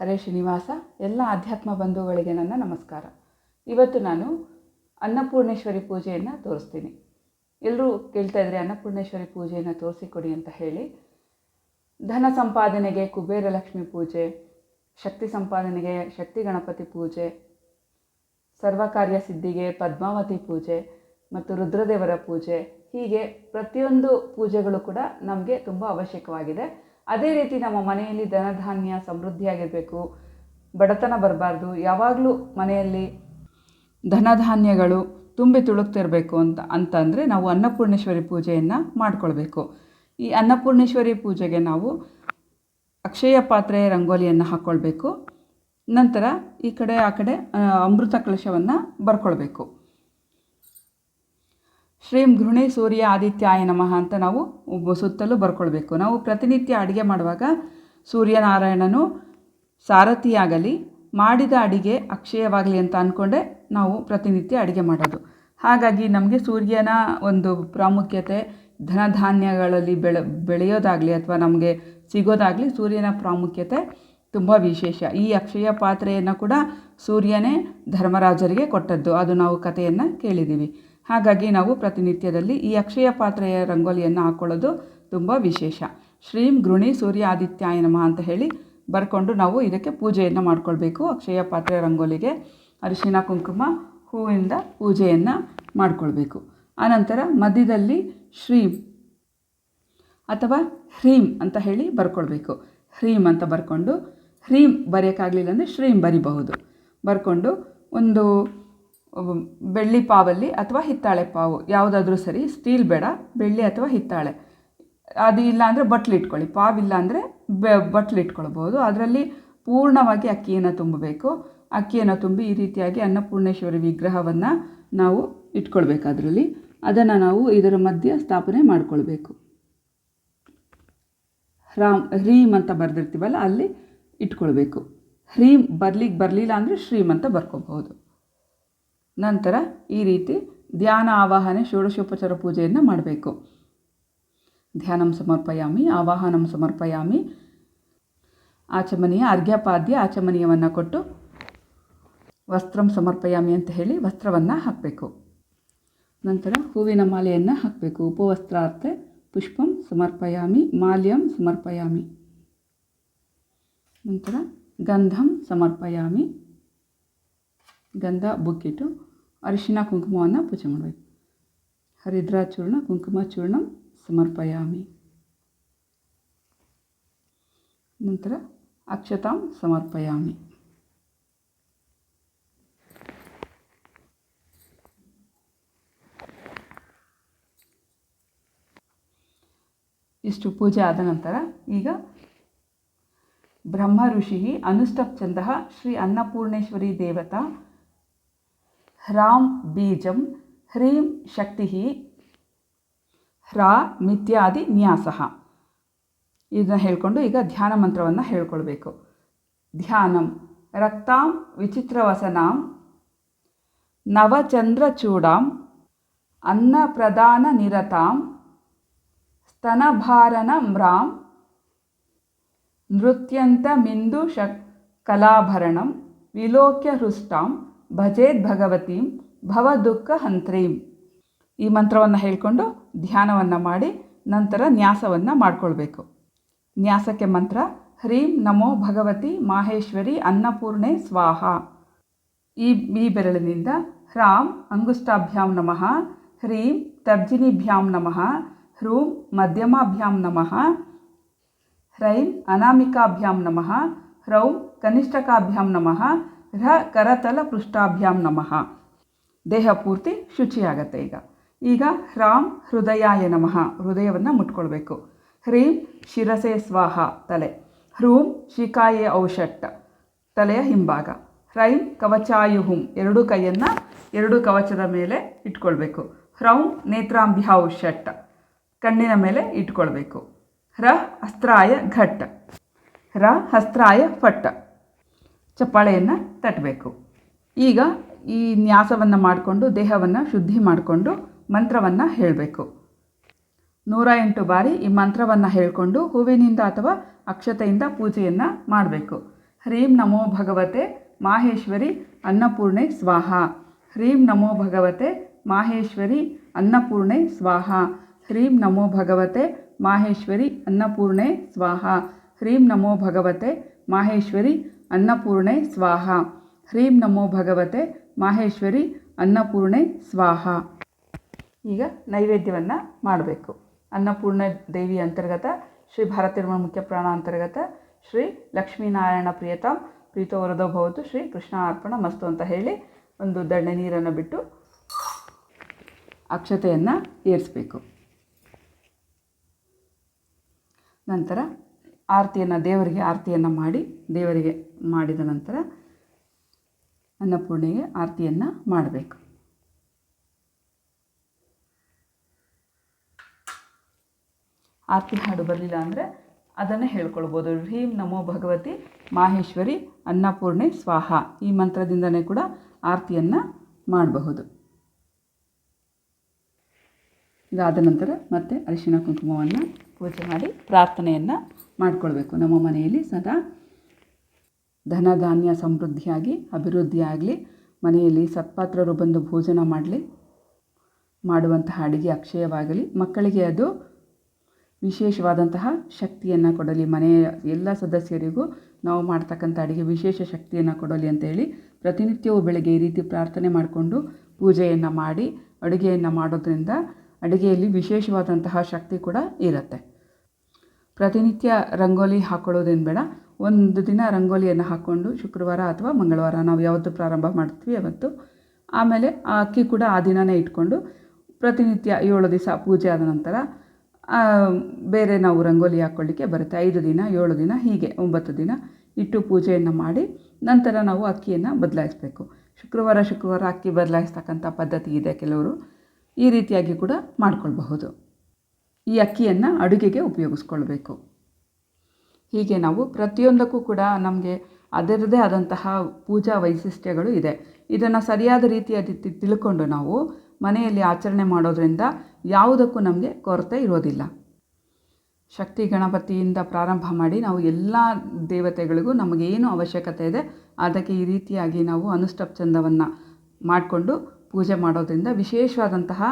ಹರೇ ಶ್ರೀನಿವಾಸ, ಎಲ್ಲ ಆಧ್ಯಾತ್ಮ ಬಂಧುಗಳಿಗೆ ನನ್ನ ನಮಸ್ಕಾರ. ಇವತ್ತು ನಾನು ಅನ್ನಪೂರ್ಣೇಶ್ವರಿ ಪೂಜೆಯನ್ನು ತೋರಿಸ್ತೀನಿ. ಎಲ್ಲರೂ ಕೇಳ್ತಾ ಇದ್ರೆ ಅನ್ನಪೂರ್ಣೇಶ್ವರಿ ಪೂಜೆಯನ್ನು ತೋರಿಸಿಕೊಡಿ ಅಂತ ಹೇಳಿ. ಧನ ಸಂಪಾದನೆಗೆ ಕುಬೇರ ಲಕ್ಷ್ಮಿ ಪೂಜೆ, ಶಕ್ತಿ ಸಂಪಾದನೆಗೆ ಶಕ್ತಿ ಗಣಪತಿ ಪೂಜೆ, ಸರ್ವಕಾರ್ಯ ಸಿದ್ಧಿಗೆ ಪದ್ಮಾವತಿ ಪೂಜೆ ಮತ್ತು ರುದ್ರದೇವರ ಪೂಜೆ ಹೀಗೆ ಪ್ರತಿಯೊಂದು ಪೂಜೆಗಳು ಕೂಡ ನಮಗೆ ತುಂಬ ಅವಶ್ಯಕವಾಗಿದೆ. ಅದೇ ರೀತಿ ನಮ್ಮ ಮನೆಯಲ್ಲಿ ಧನಧಾನ್ಯ ಸಮೃದ್ಧಿಯಾಗಿರಬೇಕು, ಬಡತನ ಬರಬಾರ್ದು, ಯಾವಾಗಲೂ ಮನೆಯಲ್ಲಿ ಧನಧಾನ್ಯಗಳು ತುಂಬಿ ತುಳುಕ್ತಿರಬೇಕು ಅಂತ, ಅಂತಂದರೆ ನಾವು ಅನ್ನಪೂರ್ಣೇಶ್ವರಿ ಪೂಜೆಯನ್ನು ಮಾಡಿಕೊಳ್ಬೇಕು. ಈ ಅನ್ನಪೂರ್ಣೇಶ್ವರಿ ಪೂಜೆಗೆ ನಾವು ಅಕ್ಷಯ ಪಾತ್ರೆ ರಂಗೋಲಿಯನ್ನು ಹಾಕ್ಕೊಳ್ಬೇಕು ನಂತರ ಈ ಕಡೆ, ಆ ಕಡೆ ಅಮೃತ ಕಲಶವನ್ನು ಬರ್ಕೊಳ್ಬೇಕು. ಶ್ರೀಂ ಗೃಹಿಣಿ ಸೂರ್ಯ ಆದಿತ್ಯಾಯ ನಮಃ ಅಂತ ನಾವು ಸುತ್ತಲೂ ಬರ್ಕೊಳ್ಬೇಕು. ನಾವು ಪ್ರತಿನಿತ್ಯ ಅಡುಗೆ ಮಾಡುವಾಗ ಸೂರ್ಯನಾರಾಯಣನು ಸಾರಥಿಯಾಗಲಿ, ಮಾಡಿದ ಅಡಿಗೆ ಅಕ್ಷಯವಾಗಲಿ ಅಂತ ಅಂದ್ಕೊಂಡೆ ನಾವು ಪ್ರತಿನಿತ್ಯ ಅಡುಗೆ ಮಾಡೋದು. ಹಾಗಾಗಿ ನಮಗೆ ಸೂರ್ಯನ ಒಂದು ಪ್ರಾಮುಖ್ಯತೆ, ಧನಧಾನ್ಯಗಳಲ್ಲಿ ಬೆಳೆ, ಬೆಳೆಯೋದಾಗಲಿ ಅಥವಾ ನಮಗೆ ಸಿಗೋದಾಗಲಿ ಸೂರ್ಯನ ಪ್ರಾಮುಖ್ಯತೆ ತುಂಬ ವಿಶೇಷ. ಈ ಅಕ್ಷಯ ಪಾತ್ರೆಯನ್ನು ಕೂಡ ಸೂರ್ಯನೇ ಧರ್ಮರಾಜರಿಗೆ ಕೊಟ್ಟದ್ದು. ಅದು ನಾವು ಕಥೆಯನ್ನು ಕೇಳಿದ್ದೀವಿ ಹಾಗಾಗಿ ನಾವು ಪ್ರತಿನಿತ್ಯದಲ್ಲಿ ಈ ಅಕ್ಷಯ ಪಾತ್ರೆಯ ರಂಗೋಲಿಯನ್ನು ಹಾಕ್ಕೊಳ್ಳೋದು ತುಂಬ ವಿಶೇಷ. ಶ್ರೀಂ ಗೃಣಿ ಸೂರ್ಯ ಆದಿತ್ಯಾಯ ನಮಃ ಅಂತ ಹೇಳಿ ಬರ್ಕೊಂಡು ನಾವು ಇದಕ್ಕೆ ಪೂಜೆಯನ್ನು ಮಾಡಿಕೊಳ್ಬೇಕು, ಅಕ್ಷಯ ಪಾತ್ರೆ ರಂಗೋಲಿಗೆ. ಅರಿಶಿನ, ಕುಂಕುಮ, ಹೂವಿಂದ ಪೂಜೆಯನ್ನು ಮಾಡಿಕೊಳ್ಬೇಕು. ಆನಂತರ ಮಧ್ಯದಲ್ಲಿ ಶ್ರೀಂ ಅಥವಾ ಹ್ರೀಂ ಅಂತ ಹೇಳಿ ಬರ್ಕೊಳ್ಬೇಕು. ಹ್ರೀಂ ಅಂತ ಬರ್ಕೊಂಡು, ಹ್ರೀಂ ಬರೆಯೋಕ್ಕಾಗಲಿಲ್ಲ ಅಂದರೆ ಶ್ರೀಂ ಬರಿಬಹುದು. ಬರ್ಕೊಂಡು ಒಂದು ಬೆಳ್ಳಿ ಪಾವಲ್ಲಿ ಅಥವಾ ಹಿತ್ತಾಳೆ ಪಾವು, ಯಾವುದಾದ್ರೂ ಸರಿ, ಸ್ಟೀಲ್ ಬೇಡ, ಬೆಳ್ಳಿ ಅಥವಾ ಹಿತ್ತಾಳೆ. ಅದು ಇಲ್ಲ ಅಂದರೆ ಬಟ್ಲಿಟ್ಕೊಳ್ಳಿ ಪಾವಿಲ್ಲ ಅಂದರೆ ಬೆ, ಬಟ್ಲು ಇಟ್ಕೊಳ್ಬೋದು. ಅದರಲ್ಲಿ ಪೂರ್ಣವಾಗಿ ಅಕ್ಕಿಯನ್ನು ತುಂಬಬೇಕು. ಅಕ್ಕಿಯನ್ನು ತುಂಬಿ ಈ ರೀತಿಯಾಗಿ ಅನ್ನಪೂರ್ಣೇಶ್ವರಿ ವಿಗ್ರಹವನ್ನು ನಾವು ಇಟ್ಕೊಳ್ಬೇಕು ಅದರಲ್ಲಿ. ಅದನ್ನು ನಾವು ಇದರ ಮಧ್ಯೆ ಸ್ಥಾಪನೆ ಮಾಡಿಕೊಳ್ಬೇಕು. ರಾಮ್, ಹ್ರೀಮ್ ಅಂತ ಬರೆದಿರ್ತೀವಲ್ಲ, ಅಲ್ಲಿ ಇಟ್ಕೊಳ್ಬೇಕು. ಹ್ರೀಮ್ ಬರ್ಲಿಕ್ಕೆ ಬರಲಿಲ್ಲ ಅಂದರೆ ಶ್ರೀಮ್ ಅಂತ ಬರ್ಕೋಬಹುದು ನಂತರ ಈ ರೀತಿ ಧ್ಯಾನ ಆವಾಹನೆ ಷೋಡಶೋಪಚಾರ ಪೂಜೆಯನ್ನು ಮಾಡಬೇಕು. ಧ್ಯಾನಂ ಸಮರ್ಪಯಾಮಿ, ಆವಾಹನಂ ಸಮರ್ಪಯಾಮಿ. ಆಚಮನೀಯ ಅರ್ಘ್ಯಪಾದ್ಯ ಆಚಮನೀಯವನ್ನು ಕೊಟ್ಟು ವಸ್ತ್ರಂ ಸಮರ್ಪಯಾಮಿ ಅಂತ ಹೇಳಿ ವಸ್ತ್ರವನ್ನು ಹಾಕಬೇಕು. ನಂತರ ಹೂವಿನ ಮಾಲೆಯನ್ನು ಹಾಕಬೇಕು. ಉಪವಸ್ತ್ರಾರ್ಥೆ ಪುಷ್ಪಂ ಸಮರ್ಪಯಾಮಿ, ಮಾಲ್ಯಂ ಸಮರ್ಪಯಾಮಿ. ನಂತರ ಗಂಧಂ ಸಮರ್ಪಯಾಮಿ. ಗಂಧ, ಬುಕ್ಕಿಟ್ಟು, ಅರಿಶಿನ, ಕುಂಕುಮವನ್ನು ಪೂಜೆ ಮಾಡಬೇಕು. ಹರಿದ್ರಾಚೂರ್ಣ ಕುಂಕುಮ ಚೂರ್ಣ ಸಮರ್ಪಯಾಮಿ. ನಂತರ ಅಕ್ಷತಾಂ ಸಮರ್ಪಯಾಮಿ. ಇಷ್ಟು ಪೂಜೆ ಆದ ನಂತರ ಈಗ ಬ್ರಹ್ಮ ಋಷಿ ಅನುಷ್ಟಪ್ಚಂದ ಶ್ರೀ ಅನ್ನಪೂರ್ಣೇಶ್ವರಿ ದೇವತಾ ಹ್ರಾಂ ಬೀಜಂ ಹ್ರೀಂ ಶಕ್ತಿ ಹ್ರಾ ಮಿತ್ಯಾದಿ ನ್ಯಾಸ ಇದನ್ನ ಹೇಳ್ಕೊಂಡು ಈಗ ಧ್ಯಾನ ಮಂತ್ರವನ್ನು ಹೇಳ್ಕೊಳ್ಬೇಕು ಧ್ಯಾನಂ ರಕ್ತಾಂ ವಿಚಿತ್ರವಸನಾಂ ನವಚಂದ್ರಚೂಡಾಂ ಅನ್ನಪ್ರದಾನ ನಿರತಾಂ ಸ್ತನಭಾರನ ಮ್ರಾಂ ನೃತ್ಯಂತಮಿಂದು ಶ ಕಲಾಭರಣಂ ವಿಲೋಕ್ಯ ಹೃಷ್ಟಾಂ ಭಜೇದ್ ಭಗವತೀಂ ಭವದುಃಖ ಹಂತ್ರೀಂ. ಈ ಮಂತ್ರವನ್ನು ಹೇಳಿಕೊಂಡು ಧ್ಯಾನವನ್ನು ಮಾಡಿ ನಂತರ ನ್ಯಾಸವನ್ನು ಮಾಡಿಕೊಳ್ಬೇಕು. ನ್ಯಾಸಕ್ಕೆ ಮಂತ್ರ, ಹ್ರೀಂ ನಮೋ ಭಗವತಿ ಮಾಹೇಶ್ವರಿ ಅನ್ನಪೂರ್ಣೆ ಸ್ವಾಹ. ಈ ಈ ಬೆರಳಿನಿಂದ ಹ್ರಾಂ ಅಂಗುಷ್ಟಾಭ್ಯಾಂ ನಮಃ, ಹ್ರೀಂ ತರ್ಜಿನಿಭ್ಯಾಂ ನಮಃ, ಹ್ರೂಂ ಮಧ್ಯಮಾಭ್ಯಾಂ ನಮಃ, ಹ್ರೈಂ ಅನಾಮಿಕಾಭ್ಯಾಂ ನಮಃ, ಹ್ರೌಂ ಕನಿಷ್ಠಕಾಭ್ಯಾಂ ನಮಃ ರ ಕರತಲ ಪೃಷ್ಠಾಭ್ಯಾಂ ನಮಃ. ದೇಹ ಪೂರ್ತಿ ಶುಚಿಯಾಗತ್ತೆ ಈಗ. ಈಗ ಹ್ರಾಂ ಹೃದಯಾಯ ನಮಃ. ಹೃದಯವನ್ನು ಮುಟ್ಕೊಳ್ಬೇಕು. ಹ್ರೀಂ ಶಿರಸೆ ಸ್ವಾಹ ತಲೆ. ಹ್ರೂಂ ಶಿಕಾಯೆ ಔಷಟ್ ತಲೆಯ ಹಿಂಭಾಗ. ಹ್ರೈಂ ಕವಚಾಯುಹುಂ ಎರಡು ಕೈಯನ್ನು ಎರಡು ಕವಚದ ಮೇಲೆ ಇಟ್ಕೊಳ್ಬೇಕು. ಹ್ರೌಂ ನೇತ್ರಾಂಬ್ಯಾವ್ ಔಷಟ್ ಕಣ್ಣಿನ ಮೇಲೆ ಇಟ್ಕೊಳ್ಬೇಕು. ಹ್ರ ಅಸ್ತ್ರಾಯ ಘಟ್ ಹ್ರ ಹಸ್ತ್ರಾಯ ಫಟ್ ಚಪ್ಪಾಳೆಯನ್ನು ತಟ್ಟಬೇಕು ಈಗ ಈ ನ್ಯಾಸವನ್ನು ಮಾಡಿಕೊಂಡು, ದೇಹವನ್ನು ಶುದ್ಧಿ ಮಾಡಿಕೊಂಡು ಮಂತ್ರವನ್ನು ಹೇಳಬೇಕು. ನೂರ ಎಂಟು ಬಾರಿ ಈ ಮಂತ್ರವನ್ನು ಹೇಳಿಕೊಂಡು ಹೂವಿನಿಂದ ಅಥವಾ ಅಕ್ಷತೆಯಿಂದ ಪೂಜೆಯನ್ನು ಮಾಡಬೇಕು. ಹ್ರೀಂ ನಮೋ ಭಗವತೆ ಮಾಹೇಶ್ವರಿ ಅನ್ನಪೂರ್ಣೆ ಸ್ವಾಹ. ಹ್ರೀಂ ನಮೋ ಭಗವತೆ ಮಾಹೇಶ್ವರಿ ಅನ್ನಪೂರ್ಣೆ ಸ್ವಾಹ. ಹ್ರೀಂ ನಮೋ ಭಗವತೆ ಮಾಹೇಶ್ವರಿ ಅನ್ನಪೂರ್ಣೆ ಸ್ವಾಹ. ಹ್ರೀಂ ನಮೋ ಭಗವತೆ ಮಾಹೇಶ್ವರಿ ಅನ್ನಪೂರ್ಣೆ ಸ್ವಾಹ. ಹ್ರೀಂ ನಮೋ ಭಗವತೆ, ಮಾಹೇಶ್ವರಿ, ಅನ್ನಪೂರ್ಣೆ ಸ್ವಾಹ. ಈಗ ನೈವೇದ್ಯವನ್ನು ಮಾಡಬೇಕು. ಅನ್ನಪೂರ್ಣ ದೇವಿ ಅಂತರ್ಗತ, ಶ್ರೀ ಭಾರತಿರ್ಮಣ ಮುಖ್ಯ ಪ್ರಾಣ ಅಂತರ್ಗತ, ಶ್ರೀ ಲಕ್ಷ್ಮೀನಾರಾಯಣ ಪ್ರಿಯತಾಂ ಪ್ರೀತೋ ವರದೋ ಭವತು, ಶ್ರೀ ಕೃಷ್ಣ ಅರ್ಪಣ ಮಸ್ತು ಅಂತ ಹೇಳಿ ಒಂದು ದಣ್ಣೆ ನೀರನ್ನು ಬಿಟ್ಟು ಅಕ್ಷತೆಯನ್ನು ಏರಿಸಬೇಕು. ನಂತರ ಆರತಿಯನ್ನು, ದೇವರಿಗೆ ಆರತಿಯನ್ನು ಮಾಡಿ, ದೇವರಿಗೆ ಮಾಡಿದ ನಂತರ ಅನ್ನಪೂರ್ಣೆಗೆ ಆರತಿಯನ್ನು ಮಾಡಬೇಕು. ಆರತಿ ಹಾಡು ಬರಲಿಲ್ಲ ಅಂದರೆ ಅದನ್ನು ಹೇಳ್ಕೊಳ್ಬೋದು. ಹ್ರೀಂ ನಮೋ ಭಗವತಿ, ಮಾಹೇಶ್ವರಿ, ಅನ್ನಪೂರ್ಣೆ, ಸ್ವಾಹ. ಈ ಮಂತ್ರದಿಂದನೇ ಕೂಡ ಆರತಿಯನ್ನು ಮಾಡಬಹುದು. ಇದಾದ ನಂತರ ಮತ್ತೆ ಅರಿಶಿನ ಕುಂಕುಮವನ್ನು ಪೂಜೆ ಮಾಡಿ ಪ್ರಾರ್ಥನೆಯನ್ನು ಮಾಡಿಕೊಳ್ಬೇಕು. ನಮ್ಮ ಮನೆಯಲ್ಲಿ ಸದಾ ಧನ ಧಾನ್ಯ ಸಮೃದ್ಧಿಯಾಗಿ, ಅಭಿವೃದ್ಧಿಯಾಗಲಿ, ಮನೆಯಲ್ಲಿ ಸತ್ಪಾತ್ರರು ಬಂದು ಭೋಜನ ಮಾಡಲಿ ಮಾಡುವಂತಹ ಅಡುಗೆ ಅಕ್ಷಯವಾಗಲಿ, ಮಕ್ಕಳಿಗೆ ಅದು ವಿಶೇಷವಾದಂತಹ ಶಕ್ತಿಯನ್ನು ಕೊಡಲಿ. ಮನೆಯ ಎಲ್ಲ ಸದಸ್ಯರಿಗೂ ನಾವು ಮಾಡ್ತಕ್ಕಂಥ ಅಡುಗೆ ವಿಶೇಷ ಶಕ್ತಿಯನ್ನು ಕೊಡಲಿ ಅಂತೇಳಿ ಪ್ರತಿನಿತ್ಯವೂ ಬೆಳಗ್ಗೆ ಈ ರೀತಿ ಪ್ರಾರ್ಥನೆ ಮಾಡಿಕೊಂಡು ಪೂಜೆಯನ್ನು ಮಾಡಿ, ಅಡುಗೆಯನ್ನು ಮಾಡೋದ್ರಿಂದ ಅಡುಗೆಯಲ್ಲಿ ವಿಶೇಷವಾದಂತಹ ಶಕ್ತಿ ಕೂಡ ಇರುತ್ತೆ. ಪ್ರತಿನಿತ್ಯ ರಂಗೋಲಿ ಹಾಕ್ಕೊಳ್ಳೋದೇನು ಬೇಡ. ಒಂದು ದಿನ ರಂಗೋಲಿಯನ್ನು ಹಾಕ್ಕೊಂಡು ಶುಕ್ರವಾರ ಅಥವಾ ಮಂಗಳವಾರ ನಾವು ಯಾವತ್ತು ಪ್ರಾರಂಭ ಮಾಡ್ತೀವಿ ಅವತ್ತು ಆಮೇಲೆ ಆ ಅಕ್ಕಿ ಕೂಡ ಆ ದಿನನೇ ಇಟ್ಕೊಂಡು ಪ್ರತಿನಿತ್ಯ ಏಳು ದಿವಸ ಪೂಜೆ ಆದ ನಂತರ ಬೇರೆ ನಾವು ರಂಗೋಲಿ ಹಾಕ್ಕೊಳ್ಳಿಕ್ಕೆ ಬರುತ್ತೆ. ಐದು ದಿನ, ಏಳು ದಿನ, ಹೀಗೆ ಒಂಬತ್ತು ದಿನ ಇಟ್ಟು ಪೂಜೆಯನ್ನು ಮಾಡಿ ನಂತರ ನಾವು ಅಕ್ಕಿಯನ್ನು ಬದಲಾಯಿಸಬೇಕು. ಶುಕ್ರವಾರ ಶುಕ್ರವಾರ ಅಕ್ಕಿ ಬದಲಾಯಿಸ್ತಕ್ಕಂಥ ಪದ್ಧತಿ ಇದೆ ಕೆಲವರು. ಈ ರೀತಿಯಾಗಿ ಕೂಡ ಮಾಡಿಕೊಳ್ಬಹುದು. ಈ ಅಕ್ಕಿಯನ್ನು ಅಡುಗೆಗೆ ಉಪಯೋಗಿಸ್ಕೊಳ್ಬೇಕು. ಹೀಗೆ ನಾವು ಪ್ರತಿಯೊಂದಕ್ಕೂ ಕೂಡ ನಮಗೆ ಅದರದೇ ಆದಂತಹ ಪೂಜಾ ವೈಶಿಷ್ಟ್ಯಗಳು ಇದೆ. ಇದನ್ನು ಸರಿಯಾದ ರೀತಿಯಾಗಿ ತಿಳ್ಕೊಂಡು ನಾವು ಮನೆಯಲ್ಲಿ ಆಚರಣೆ ಮಾಡೋದರಿಂದ ಯಾವುದಕ್ಕೂ ನಮಗೆ ಕೊರತೆ ಇರೋದಿಲ್ಲ. ಶಕ್ತಿ ಗಣಪತಿಯಿಂದ ಪ್ರಾರಂಭ ಮಾಡಿ ನಾವು ಎಲ್ಲ ದೇವತೆಗಳಿಗೂ ನಮಗೇನು ಅವಶ್ಯಕತೆ ಇದೆ, ಅದಕ್ಕೆ ಈ ರೀತಿಯಾಗಿ ನಾವು ಅನುಷ್ಟಪ್ ಚಂದವನ್ನು ಮಾಡಿಕೊಂಡು ಪೂಜೆ ಮಾಡೋದ್ರಿಂದ ವಿಶೇಷವಾದಂತಹ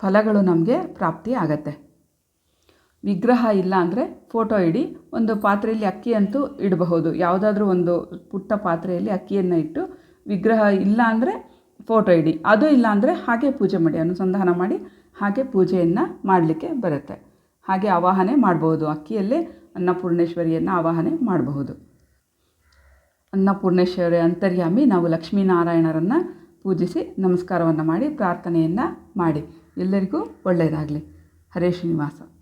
ಫಲಗಳು ನಮಗೆ ಪ್ರಾಪ್ತಿ ಆಗತ್ತೆ. ವಿಗ್ರಹ ಇಲ್ಲ ಅಂದರೆ ಫೋಟೋ ಇಡಿ, ಒಂದು ಪಾತ್ರೆಯಲ್ಲಿ ಅಕ್ಕಿ ಅಂತೂ ಇಡಬಹುದು. ಯಾವುದಾದ್ರೂ ಒಂದು ಪುಟ್ಟ ಪಾತ್ರೆಯಲ್ಲಿ ಅಕ್ಕಿಯನ್ನು ಇಟ್ಟು ವಿಗ್ರಹ ಇಲ್ಲ ಅಂದರೆ ಫೋಟೋ ಇಡಿ. ಅದು ಇಲ್ಲ ಅಂದರೆ ಹಾಗೆ ಪೂಜೆ ಮಾಡಿ, ಅನುಸಂಧಾನ ಮಾಡಿ, ಹಾಗೆ ಪೂಜೆಯನ್ನು ಮಾಡಲಿಕ್ಕೆ ಬರುತ್ತೆ. ಹಾಗೆ ಆವಾಹನೆ ಮಾಡಬಹುದು. ಅಕ್ಕಿಯಲ್ಲೇ ಅನ್ನಪೂರ್ಣೇಶ್ವರಿಯನ್ನು ಆವಾಹನೆ ಮಾಡಬಹುದು. ಅನ್ನಪೂರ್ಣೇಶ್ವರಿ ಅಂತರ್ಯಾಮಿ ನಾವು ಲಕ್ಷ್ಮೀನಾರಾಯಣರನ್ನು ಪೂಜಿಸಿ ನಮಸ್ಕಾರವನ್ನು ಮಾಡಿ ಪ್ರಾರ್ಥನೆಯನ್ನು ಮಾಡಿ. ಎಲ್ಲರಿಗೂ ಒಳ್ಳೆಯದಾಗಲಿ. ಹರೇ ಶ್ರೀನಿವಾಸ.